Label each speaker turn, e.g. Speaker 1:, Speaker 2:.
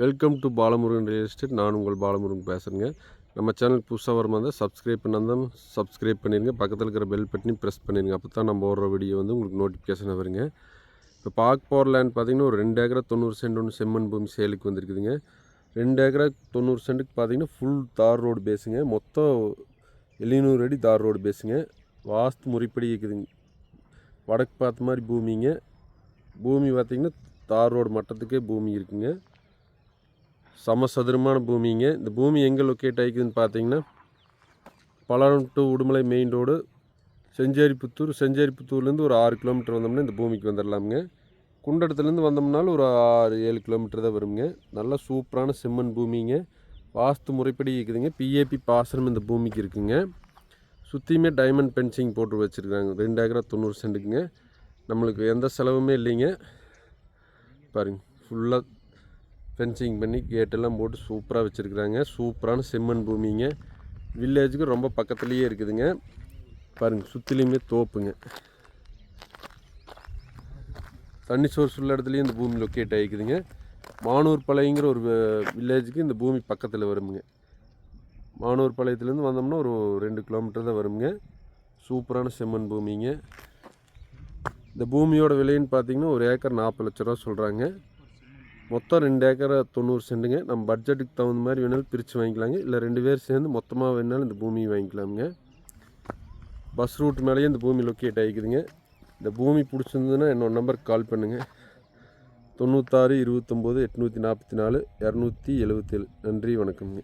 Speaker 1: Welcome to Balamurugan real estate நான் உங்கள் பாலமுருகன் பேசுகிறேங்க நம்ம சேனல் புதுசாக வரமா இருந்தால் சப்ஸ்கிரைப் பண்ணாதான் சப்ஸ்கிரைப் பண்ணிடுங்க பக்கத்தில் இருக்கிற பெல் பட்டனையும் ப்ரெஸ் பண்ணிடுங்க அப்போ தான் நம்ம போடுற வீடியோ வந்து உங்களுக்கு நோட்டிஃபிகேஷன் வருங்க. இப்போ பார்க்க போகிற லேண்ட் பார்த்தீங்கன்னா ஒரு ரெண்டு ஏக்கரா தொண்ணூறு சென்ட் ஒன்று செம்மண் பூமி சேலுக்கு வந்திருக்குதுங்க. ரெண்டு ஏக்கரா தொண்ணூறு சென்ட்டுக்கு பார்த்தீங்கன்னா ஃபுல் தார் ரோடு பேசுங்க மொத்தம் எழுநூறு அடி தார் ரோடு பேசுங்க வாஸ்து முறைப்படி இருக்குதுங்க வடக்கு பார்த்த மாதிரி பூமிங்க. பூமி பார்த்திங்கன்னா தார் ரோடு மட்டத்துக்கே பூமி இருக்குங்க. சமசதுரமான பூமிங்க. இந்த பூமி எங்கே லொக்கேட் ஆகிக்குதுன்னு பார்த்தீங்கன்னா பலரும் to Udumalai main road Chenjeripputhur செஞ்சேரிப்புத்தூர்லேருந்து ஒரு ஆறு கிலோமீட்டர் வந்தோம்னா இந்த பூமிக்கு வந்துடலாமுங்க குண்டடத்துலேருந்து வந்தோம்னாலும் ஒரு ஆறு ஏழு கிலோமீட்டர் தான் வருங்க. நல்லா சூப்பரான செம்மண் பூமிங்க. வாஸ்து முறைப்படி இருக்குதுங்க பிஏபி பாசனம் இந்த பூமிக்கு இருக்குங்க. சுற்றியுமே டைமண்ட் பென்சிங் போட்டு வச்சுருக்காங்க. ரெண்டு ஏக்கரா தொண்ணூறு சென்ட்டுக்குங்க நம்மளுக்கு எந்த செலவுமே இல்லைங்க. பாருங்க ஃபுல்லாக ஃபென்சிங் பண்ணி கேட்டெல்லாம் போட்டு சூப்பராக வச்சுருக்குறாங்க. சூப்பரான செம்மண் பூமிங்க. வில்லேஜுக்கு ரொம்ப பக்கத்துலேயே இருக்குதுங்க. பாருங்கள் சுற்றிலையுமே தோப்புங்க. தண்ணி சோர்ஸ் உள்ள இடத்துலையும் இந்த பூமி லொக்கேட் ஆகிக்குதுங்க மானூர் பாளையங்கிற ஒரு வில்லேஜுக்கு இந்த பூமி பக்கத்தில் வருமுங்க. மானூர் பாளையத்துலேருந்து வந்தோம்னா ஒரு ரெண்டு கிலோமீட்டர் தான் வருங்க சூப்பரான செம்மண் பூமிங்க. இந்த பூமியோட விலைன்னு பார்த்தீங்கன்னா ஒரு ஏக்கர் நாற்பது லட்ச ரூபா சொல்கிறாங்க மொத்தம் ரெண்டு ஏக்கரை தொண்ணூறு சென்ட்டுங்க நம்ம பட்ஜெட்டுக்கு தகுந்த மாதிரி வேணாலும் பிரித்து வாங்கிக்கலாங்க. இல்லை ரெண்டு பேர் சேர்ந்து மொத்தமாக வேணாலும் இந்த பூமியை வாங்கிக்கலாமுங்க. பஸ் ரூட் மேலேயே இந்த பூமி லொக்கேட் ஆகிக்குதுங்க இந்த பூமி பிடிச்சிருந்ததுன்னா என்னோட நம்பருக்கு கால் பண்ணுங்கள் தொண்ணூத்தாறு இருபத்தொம்போது எட்நூற்றி நாற்பத்தி நாலு இரநூத்தி எழுபத்தேழு நன்றி வணக்கம்ங்க.